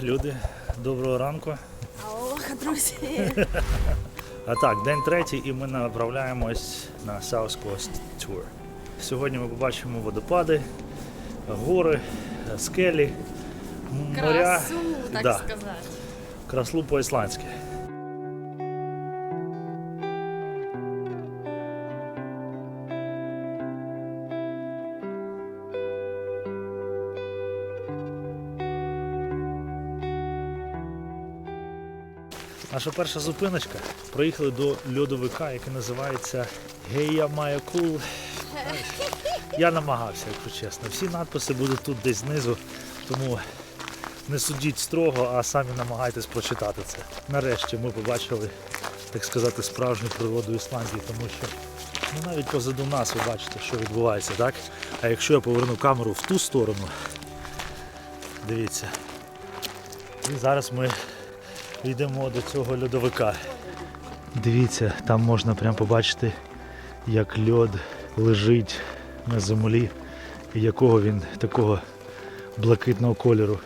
Люди, доброго ранку. Алоха, друзі! А так, день третій, і ми направляємось на South Coast Tour. Сьогодні ми побачимо водопади, гори, скелі, моря, Красу, так Да. сказати. краслу по-ісландськи. Наша перша зупиночка. Проїхали до льодовика, який називається Гея Маякул. Я намагався, якщо чесно. Всі надписи будуть тут десь знизу, тому не судіть строго, а самі намагайтесь прочитати це. Нарешті ми побачили, так сказати, справжню природу Ісландії, тому що ну, навіть позаду нас ви бачите, що відбувається, так? А якщо я поверну камеру в ту сторону, дивіться. І зараз ми йдемо до цього льодовика. Дивіться, там можна прямо побачити, як льод лежить на землі, і якого він такого блакитного кольору.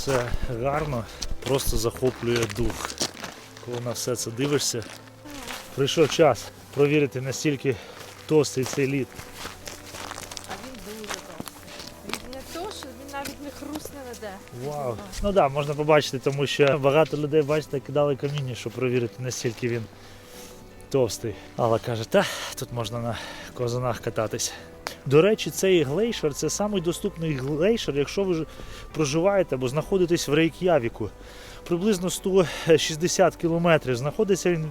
Все гарно, просто захоплює дух. Коли на все це дивишся. Прийшов час провірити настільки товстий цей лід. А він дуже товстий. Він не то, що він навіть не хрустне ніде. Вау. Ну так, да, можна побачити, тому що багато людей, бачите, кидали каміння, щоб провірити, настільки він товстий. Алла каже, та тут можна на козанах кататись. До речі, цей глейшер це самий доступний глейшер, якщо ви проживаєте або знаходитесь в Рейк'явіку. Приблизно 160 кілометрів. Знаходиться він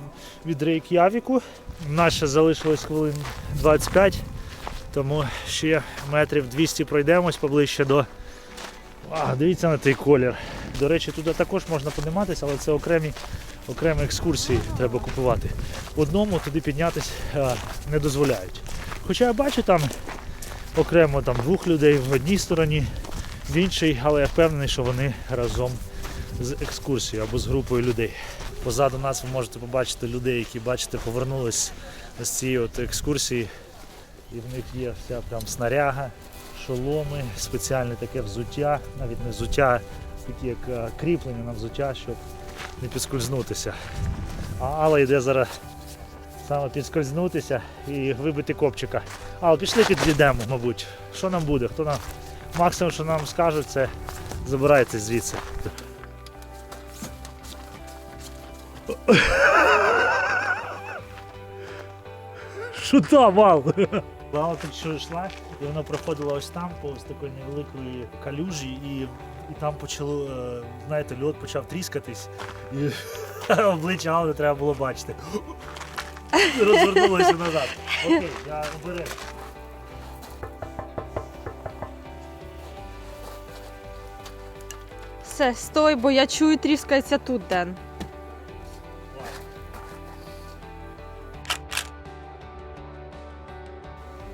від Рейк'явіку. Наше залишилось хвилин 25, тому ще метрів 200 пройдемось поближче до а, дивіться на той колір. До речі, туди також можна підніматися, але це окремі, окремі екскурсії треба купувати. Одному туди піднятися не дозволяють. Хоча я бачу там окремо там, двох людей в одній стороні, в іншій, але я впевнений, що вони разом з екскурсією або з групою людей. Позаду нас ви можете побачити людей, які бачите, повернулись з цієї от екскурсії. І в них є вся прям снаряга, шоломи, спеціальне таке взуття, навіть не взуття, такі як е, кріплення на взуття, щоб не підскользнутися. А Алла йде зараз саме підскользнутися і вибити копчика. Але пішли підійдемо, мабуть. Що нам буде? Хто нам? Максимум, що нам скажуть, це забирайте звідси. Що там, Вал? Вала тут що йшла, і вона проходила ось там, повз такої невеликої калюжі, і, і там почало, е, знаєте, льод почав тріскатись, і обличчя Алли треба було бачити. Розвернулася назад. Окей, я обережно. Все, стой, бо я чую, тріскається тут, Ден.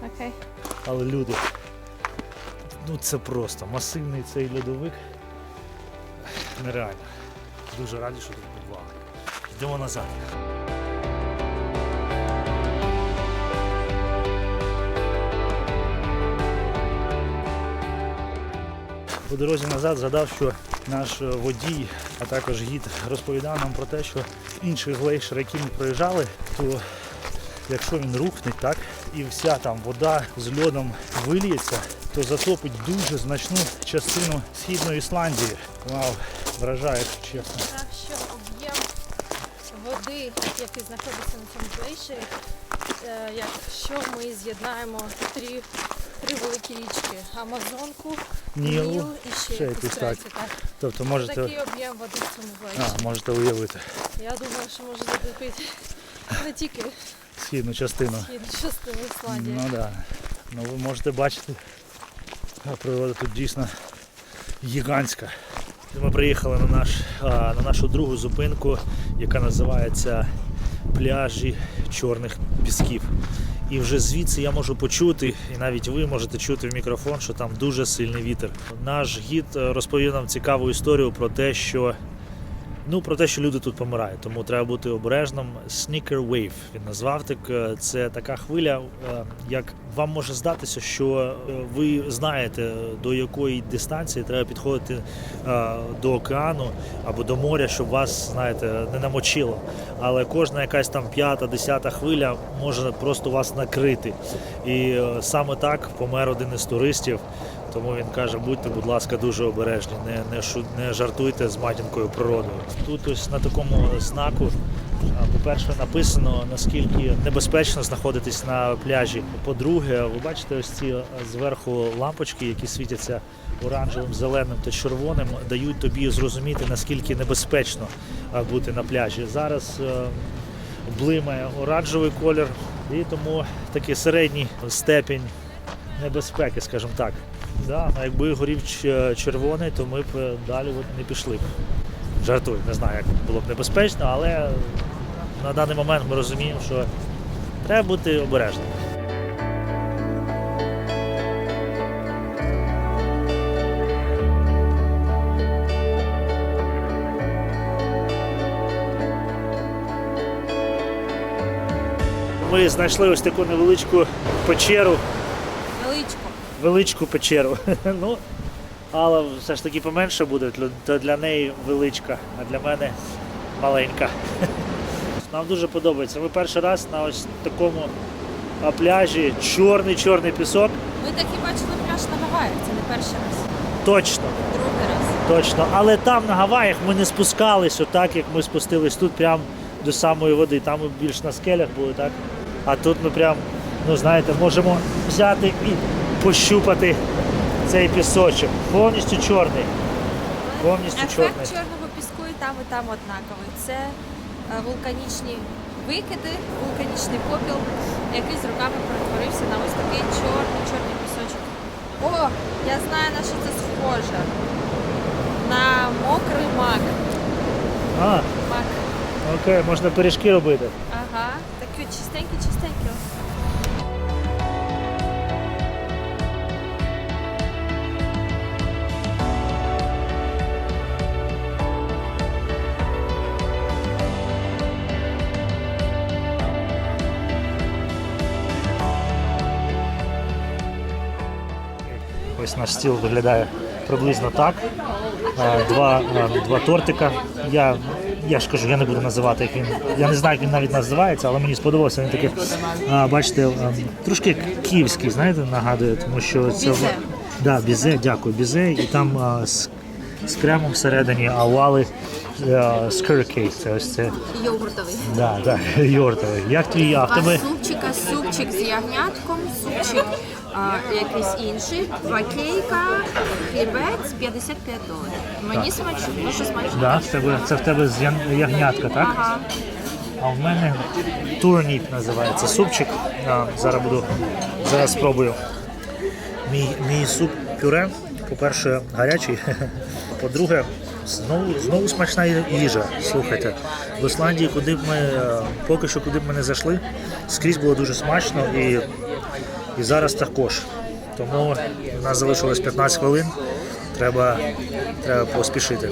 Окей. Але люди, ну це просто масивний цей льодовик. Нереально. Дуже раді, що тут побували. Йдемо назад. По дорозі назад згадав, що наш е, водій, а також гід розповідав нам про те, що інший глейшер, який ми проїжджали, то якщо він рухне, так, і вся там вода з льодом виліється, то затопить дуже значну частину східної Ісландії. Вау, вражає, чесно. Так що об'єм води, який знаходиться на цьому глейшері, е, якщо ми з'єднаємо три, три великі річки Амазонку, Ніл, Ніл і ще ще якусь якусь так. Так. Тобто можете, Такий об'єм води в цьому глейшері. а, можете уявити Я думаю, що може затопити не тільки східну частину. східну частину Ісландії. Ну да. Ну ви можете бачити, природа тут дійсно гігантська. Ми приїхали на, наш, на нашу другу зупинку, яка називається пляжі Чорних Пісків. І вже звідси я можу почути, і навіть ви можете чути в мікрофон, що там дуже сильний вітер. Наш гід е, розповів нам цікаву історію про те, що Ну, про те, що люди тут помирають, тому треба бути обережним. Sneaker Wave він назвав так. Е, Це така хвиля, е, як вам може здатися, що е, ви знаєте, до якої дистанції треба підходити до океану або до моря, щоб вас, знаєте, не намочило. Але кожна якась там п'ята, десята хвиля може просто вас накрити. І саме так помер один із туристів. Тому він каже, будьте, будь ласка, дуже обережні, не, не, не жартуйте з матінкою природою. Тут ось на такому знаку, по-перше, написано, наскільки небезпечно знаходитись на пляжі. По-друге, ви бачите ось ці зверху лампочки, які світяться оранжевим, зеленим та червоним, дають тобі зрозуміти, наскільки небезпечно бути на пляжі. Зараз е, блимає оранжевий колір, і тому такий середній степінь небезпеки, скажімо так. Да, ну якби горів червоний, то ми б е, далі не пішли б. Жартую, не знаю, як було б небезпечно, але на даний момент ми розуміємо, що треба бути обережним. Ми знайшли ось таку невеличку печеру. Величку печеру. ну, але все ж таки поменше буде, то для неї величка, а для мене маленька. Нам дуже подобається. Ми перший раз на ось такому пляжі, чорний чорний пісок. Ми таки бачили пляж на Гаваях, це не перший раз, Точно, другий раз. точно. Але там на Гаваях ми не спускались отак, як ми спустились тут, прямо до самої води. Там ми більш на скелях були, так? А тут ми прям, ну знаєте, можемо взяти і пощупати цей пісочок. Повністю чорний. Повністю Ефект чорний. чорного піску і там, і там однаковий. Це е, вулканічні викиди, вулканічний попіл, який з роками перетворився на ось такий чорний чорний пісочок. О, я знаю на що це схоже. На мокрий мак. А, Мак. окей, можна пиріжки робити. Ага, такі чистенькі, Наш стіл виглядає приблизно так. Е, Два, е, два тортика. Я, я ж кажу, я не буду називати, як він. Я не знаю, як він навіть називається, але мені сподобався. Він такий, бачите, е, трошки київський, знаєте, нагадує, тому що це. Бізе. Да, бізе, дякую, бізе. І там а, з, з кремом всередині, а вали скиркейк. Це ось це. Йогуртовий. Да, да, йортовий. Як твій, а в тебе? супчика, супчик з ягнятком, супчик а, якийсь інший, два кейка, хлібець 55 доларів. Мені смачно, дуже смачно. Да, в тебе, це в тебе з ян- ягнятка, так? Ага. А в мене турніп називається супчик. А, зараз буду зараз спробую. Мій, мій суп пюре, по-перше, гарячий. По-друге, знову, знову смачна їжа. Слухайте, в Ісландії, куди б ми е, поки що куди б ми не зайшли, скрізь було дуже смачно і, і зараз також. Тому у нас залишилось 15 хвилин. Треба, треба поспішити.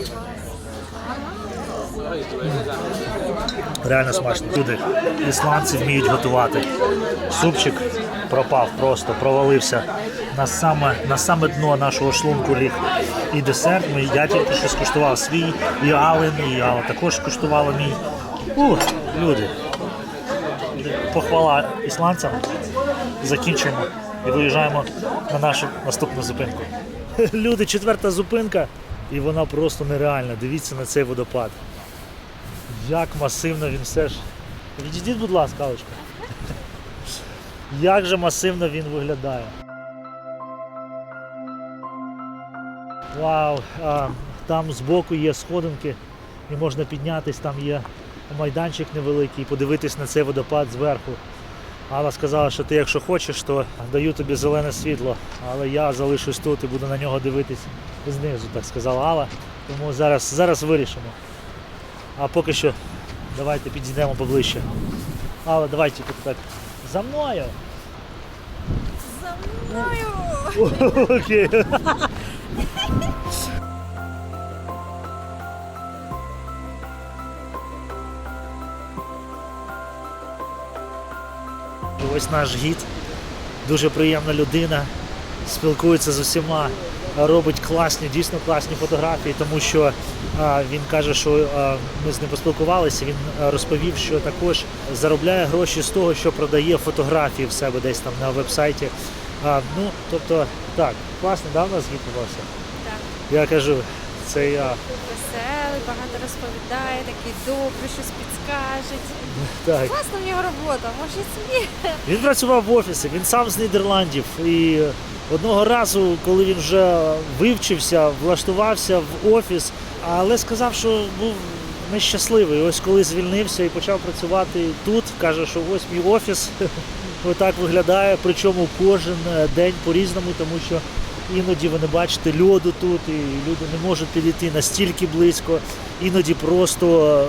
Реально смачно. Люди, ісландці вміють готувати. Супчик пропав просто, провалився на саме, на саме дно нашого шлунку ліг. І десерт. Ми, я тільки що скуштував свій, і Ален, і Алла також скуштувала мій. Ух, люди. Похвала ісландцям. Закінчуємо і виїжджаємо на нашу наступну зупинку. Люди, четверта зупинка, і вона просто нереальна. Дивіться на цей водопад. Як масивно він все ж. Відійдіть, будь ласка, Алочка. Як же масивно він виглядає. Вау! А, там збоку є сходинки і можна піднятись, там є майданчик невеликий, подивитись на цей водопад зверху. Алла сказала, що ти, якщо хочеш, то даю тобі зелене світло, але я залишусь тут і буду на нього дивитись знизу, так сказала Алла. Тому зараз, зараз вирішимо. А поки що давайте підійдемо поближче. Але давайте тут так за мною. Окей. Ось наш гід, дуже приємна людина, спілкується з усіма, робить класні, дійсно класні фотографії, тому що а, він каже, що а, ми з ним поспілкувалися. Він розповів, що також заробляє гроші з того, що продає фотографії в себе десь там на вебсайті. А, ну, тобто, так, класно, да, в нас гід попався? Так. Я кажу, це я. Веселий, багато розповідає, такий добрий, щось підскажуть. Так. Класна в нього робота, може собі. Він працював в офісі, він сам з Нідерландів. І одного разу, коли він вже вивчився, влаштувався в офіс, але сказав, що був нещасливий. Ось коли звільнився і почав працювати тут, каже, що ось мій офіс отак виглядає. Причому кожен е, день по-різному, тому що іноді ви не бачите льоду тут, і люди не можуть підійти настільки близько, іноді просто.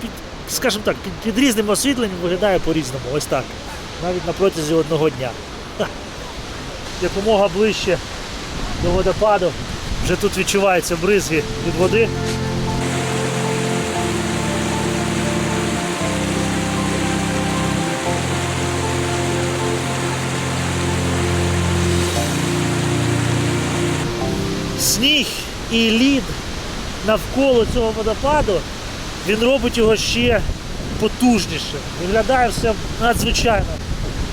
Під, скажімо так, під, під різним освітленням виглядає по-різному. Ось так. Навіть на протязі одного дня. Якомога ближче до водопаду. Вже тут відчуваються бризги від води. І лід навколо цього водопаду, він робить його ще потужніше. Виглядає все надзвичайно.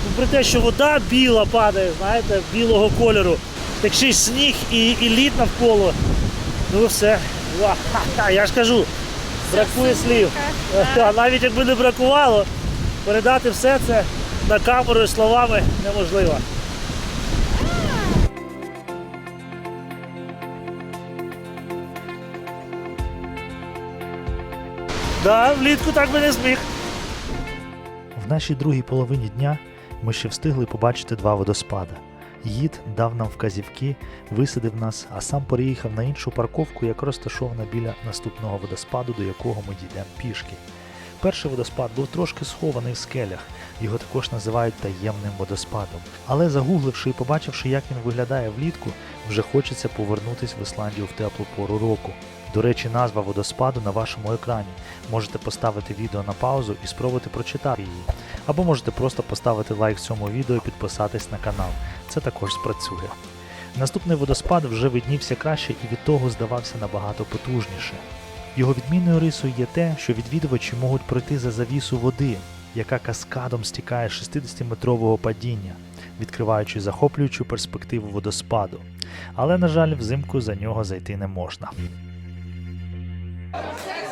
Ну, При те, що вода біла падає, знаєте, білого кольору, так ще й сніг і, і лід навколо. Ну все. Ва, Я ж кажу, бракує слів. Навіть якби не бракувало, передати все це на камеру і словами неможливо. Да, влітку так би не зміг. В нашій другій половині дня ми ще встигли побачити два водоспади. Гід дав нам вказівки, висадив нас, а сам переїхав на іншу парковку, яка розташована біля наступного водоспаду, до якого ми дійдемо пішки. Перший водоспад був трошки схований в скелях, його також називають таємним водоспадом. Але загугливши і побачивши, як він виглядає влітку, вже хочеться повернутись в Ісландію в теплу пору року. До речі, назва водоспаду на вашому екрані. Можете поставити відео на паузу і спробувати прочитати її. Або можете просто поставити лайк цьому відео і підписатись на канал. Це також спрацює. Наступний водоспад вже виднівся краще і від того здавався набагато потужніше. Його відмінною рисою є те, що відвідувачі можуть пройти за завісу води, яка каскадом стікає 60-метрового падіння, відкриваючи захоплюючу перспективу водоспаду. Але, на жаль, взимку за нього зайти не можна.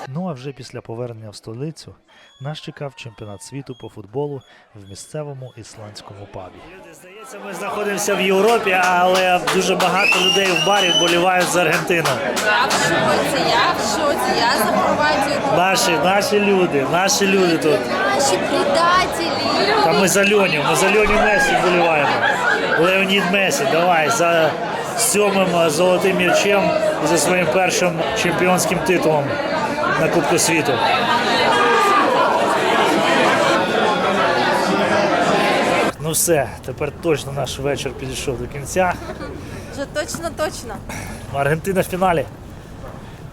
Ну а вже після повернення в столицю нас чекав чемпіонат світу по футболу в місцевому ісландському пабі. Здається, ми знаходимося в Європі, але дуже багато людей в барі вболівають за Аргентину. Я в шоці, я в шоці, я за Хорватію. Наші, наші люди, наші люди тут. Наші предателі. Та ми за Льоню, ми за Льоню Месі вболіваємо. Леонід Месі, давай за сьомим золотим м'ячем за своїм першим чемпіонським титулом на Кубку світу. Ну все, тепер точно наш вечір підійшов до кінця. Вже точно, точно. Аргентина в фіналі.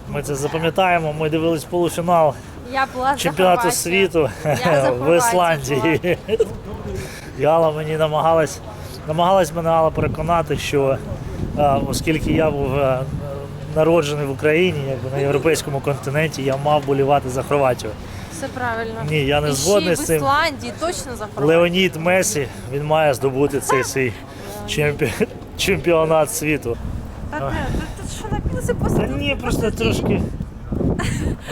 Ми це запам'ятаємо. Ми дивились полуфінал Я була чемпіонату Хорватію. світу Я в Ісландії. І Алла мені намагалась, намагалась мене Алла переконати, що оскільки я був е, народжений в Україні, якби на європейському континенті, я мав болівати за Хорватію. Все правильно. Ні, я не І згодний з цим. в Ісландії точно за Хорватію. Леонід Месі він має здобути цей свій чемпі... чемпіонат світу. Та не, ти, що Та просто? ні, просто трошки.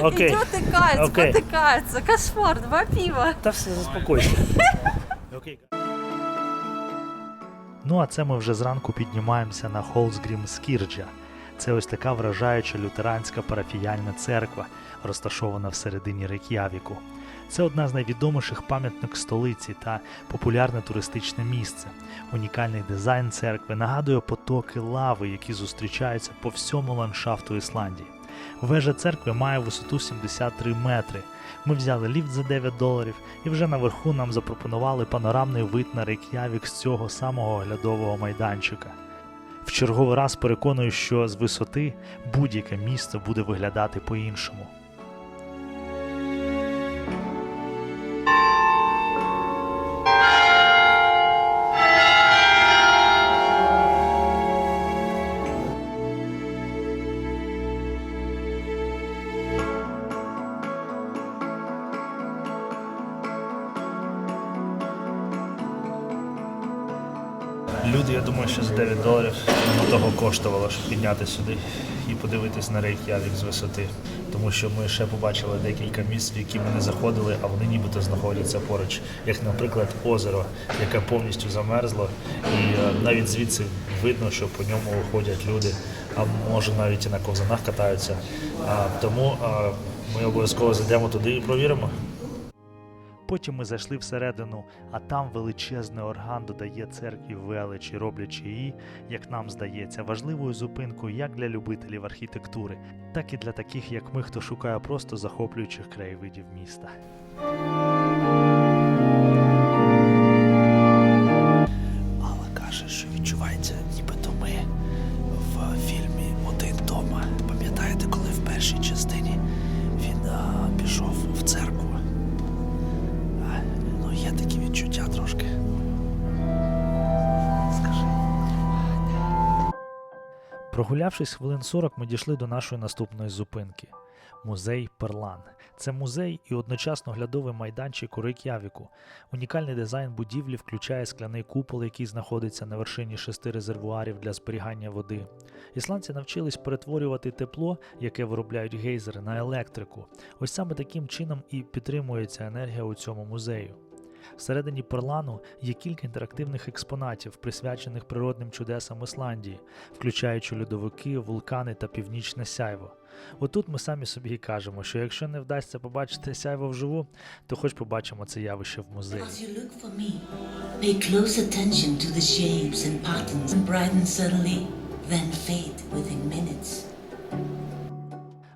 Окей. Ідіоти каються, Окей. потикаються. Кошмар, два піва. Та все заспокойся. Окей. Ну а це ми вже зранку піднімаємося на Холсгрім Скірджа. Це ось така вражаюча лютеранська парафіяльна церква, розташована всередині Рейк'явіку. Це одна з найвідоміших пам'ятник столиці та популярне туристичне місце. Унікальний дизайн церкви нагадує потоки лави, які зустрічаються по всьому ландшафту Ісландії. Вежа церкви має висоту 73 метри. Ми взяли ліфт за 9 доларів, і вже наверху нам запропонували панорамний вид на Рейк'явік з цього самого оглядового майданчика. В черговий раз переконую, що з висоти будь-яке місто буде виглядати по-іншому. 29 доларів того коштувало, щоб підняти сюди і подивитись на рейк'явік з висоти, тому що ми ще побачили декілька місць, в які ми не заходили, а вони нібито знаходяться поруч, як, наприклад, озеро, яке повністю замерзло, і е, навіть звідси видно, що по ньому ходять люди, а може навіть і на ковзанах катаються. Тому е, ми обов'язково зайдемо туди і провіримо. Потім ми зайшли всередину, а там величезний орган додає церкві величі, роблячи її, як нам здається, важливою зупинкою як для любителів архітектури, так і для таких, як ми, хто шукає просто захоплюючих краєвидів міста. Прогулявшись хвилин 40, ми дійшли до нашої наступної зупинки музей Перлан. Це музей і одночасно глядовий майданчик у Рейк'явіку. Унікальний дизайн будівлі включає скляний купол, який знаходиться на вершині шести резервуарів для зберігання води. Ісландці навчились перетворювати тепло, яке виробляють гейзери, на електрику. Ось саме таким чином і підтримується енергія у цьому музею. Всередині Перлану є кілька інтерактивних експонатів, присвячених природним чудесам Ісландії, включаючи льодовики, вулкани та північне сяйво. Отут ми самі собі і кажемо, що якщо не вдасться побачити сяйво вживу, то хоч побачимо це явище в музеї. Then fade within minutes.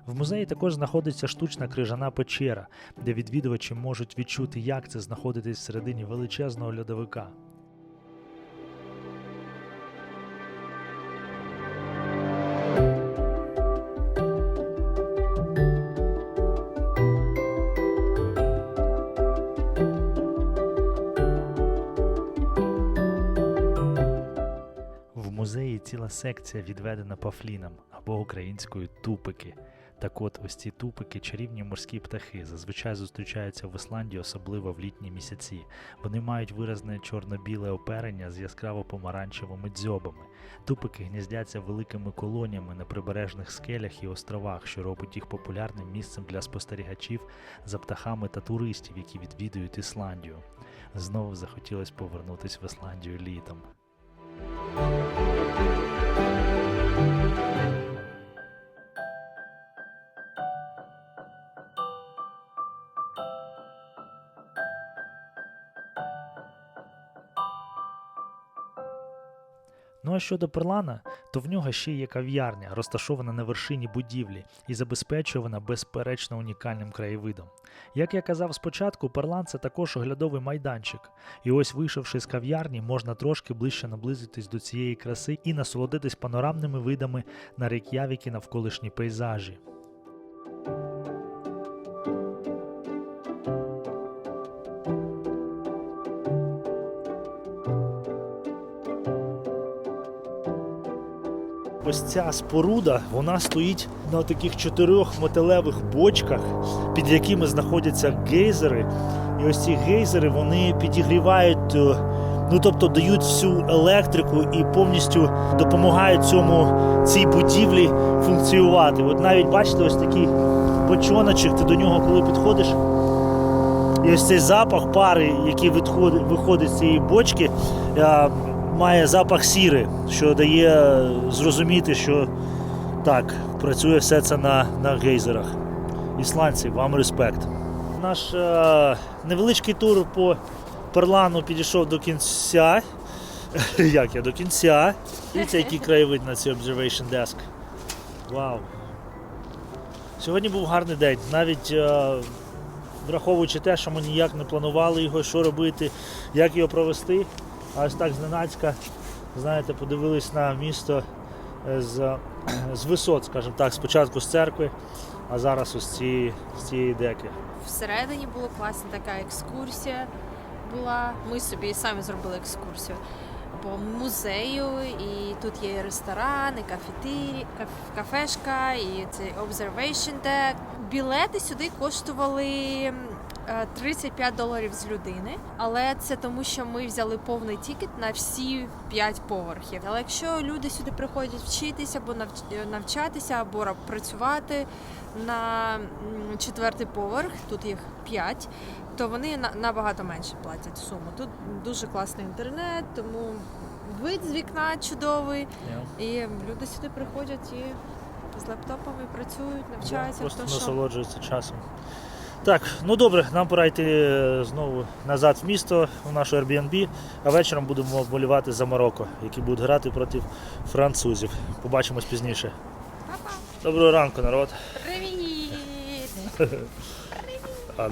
В музеї також знаходиться штучна крижана печера, де відвідувачі можуть відчути, як це знаходитись всередині величезного льодовика. Музеї ціла секція відведена пафлінам або українською тупики. Так от, ось ці тупики чарівні морські птахи зазвичай зустрічаються в Ісландії, особливо в літні місяці. Вони мають виразне чорно-біле оперення з яскраво помаранчевими дзьобами. Тупики гніздяться великими колоніями на прибережних скелях і островах, що робить їх популярним місцем для спостерігачів за птахами та туристів, які відвідують Ісландію. Знову захотілося повернутися в Ісландію літом. Ну а щодо Перлана, то в нього ще є кав'ярня, розташована на вершині будівлі і забезпечує вона безперечно унікальним краєвидом. Як я казав спочатку, Перлан це також оглядовий майданчик. І ось, вийшовши з кав'ярні, можна трошки ближче наблизитись до цієї краси і насолодитись панорамними видами на Рейк'явік і навколишні пейзажі. Ось ця споруда, вона стоїть на таких чотирьох металевих бочках, під якими знаходяться гейзери. І ось ці гейзери вони підігрівають, е, ну тобто дають всю електрику і повністю допомагають цьому цій будівлі функціонувати. От навіть бачите, ось такий бочоночок, ти до нього коли підходиш. І ось цей запах пари, який виходить з цієї бочки, е, має запах сіри, що дає зрозуміти, що так, працює все це на, на гейзерах. Ісландці, вам респект. Наш е, невеличкий тур по Перлану підійшов до кінця. Як я до кінця. Дивіться, який краєвид на цій observation desk. Вау. Сьогодні був гарний день. Навіть е, враховуючи те, що ми ніяк не планували його, що робити, як його провести. А ось так зненацька, знаєте, подивились на місто е, з, з висот, скажімо так, спочатку з церкви, а зараз ось цієї, з цієї деки. Всередині була класна така екскурсія. Була. Ми собі самі зробили екскурсію по музею, і тут є ресторан, і кафетері, кафешка, і цей observation deck. Білети сюди коштували 35 доларів з людини, але це тому, що ми взяли повний тікет на всі 5 поверхів. Але якщо люди сюди приходять вчитися або навч- навчатися, або працювати на четвертий поверх, тут їх 5, то вони на- набагато менше платять суму. Тут дуже класний інтернет, тому вид з вікна чудовий. І люди сюди приходять і з лептопами працюють, навчаються. Просто хто насолоджуються часом. Так, ну добре, нам пора йти е, знову назад в місто, в нашу Airbnb, а вечором будемо вболівати за Марокко, які будуть грати проти французів. Побачимось пізніше. Доброго ранку, народ. Привіт!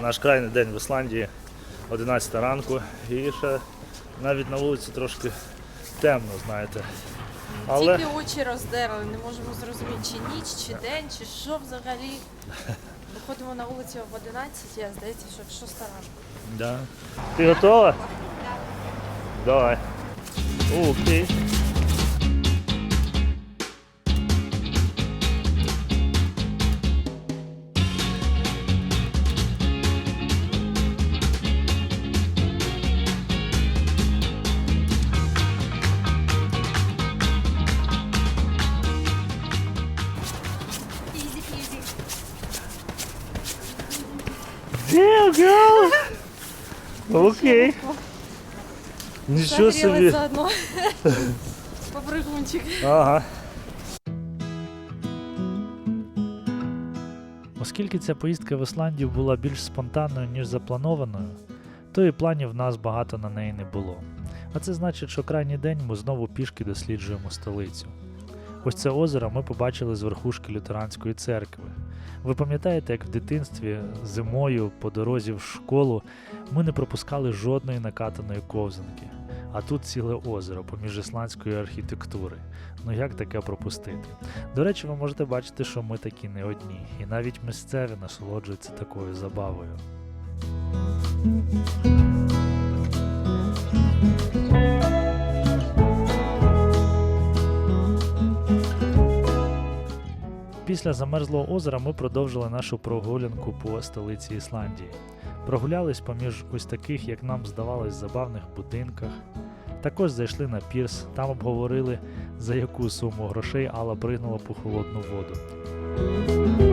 Наш крайний день в Ісландії 11 ранку. І ще навіть на вулиці трошки темно, знаєте. Але Тільки очі роздерли, не можемо зрозуміти, чи ніч, чи день, чи що взагалі. Виходимо на вулицю в 11, я здається, що в 6 ранку. да. ти готова? Давай. Ух ти. Окей. Нічого Загорілась собі. заодно. Попригунчик. Ага. Оскільки ця поїздка в Ісландію була більш спонтанною, ніж запланованою, то і планів в нас багато на неї не було. А це значить, що крайній день ми знову пішки досліджуємо столицю. Ось це озеро ми побачили з верхушки лютеранської церкви. Ви пам'ятаєте, як в дитинстві зимою по дорозі в школу ми не пропускали жодної накатаної ковзанки. А тут ціле озеро поміж ісландської архітектури. Ну як таке пропустити? До речі, ви можете бачити, що ми такі не одні, і навіть місцеві насолоджуються такою забавою. Після замерзлого озера ми продовжили нашу прогулянку по столиці Ісландії. Прогулялись поміж ось таких, як нам здавалось, забавних будинках. Також зайшли на пірс, там обговорили, за яку суму грошей Алла пригнула по холодну воду.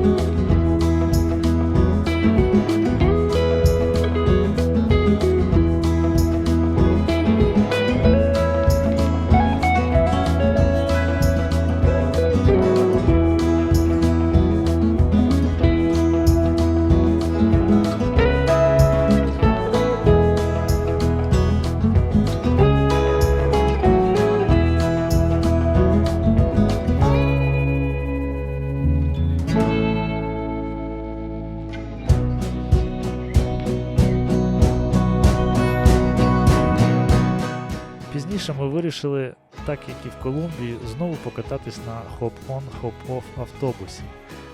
Як і в Колумбії, знову покататись на хоп-он, хоп-офф автобусі.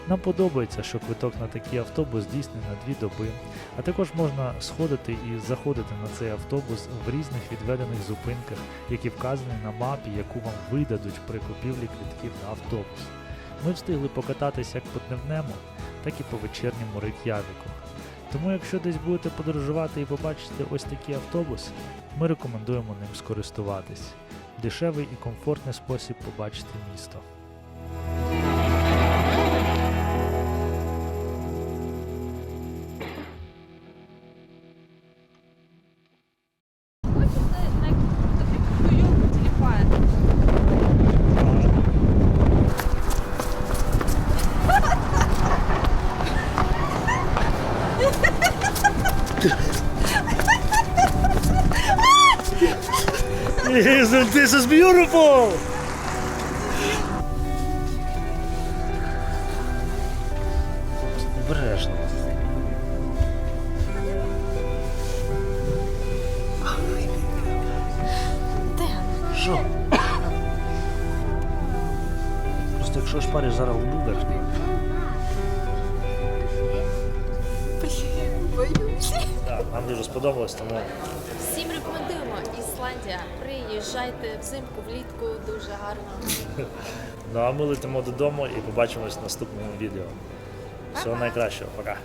Нам подобається, що квиток на такий автобус дійсний на дві доби, а також можна сходити і заходити на цей автобус в різних відведених зупинках, які вказані на мапі, яку вам видадуть при купівлі квитків на автобус. Ми встигли покататись як по дневному, так і по вечірньому Рейк'явіку. Тому, якщо десь будете подорожувати і побачите ось такий автобус, ми рекомендуємо ним скористуватись. Дешевий і комфортний спосіб побачити місто. This is beautiful! Обережно. Що? Просто якщо шпариш зараз в бугар. Так, нам дуже сподобалось, тому Всім рекомендуємо Ісландія. Приїжджайте взимку, влітку, дуже гарно. ну а ми летимо додому і побачимось в наступному відео. Всього найкращого, пока.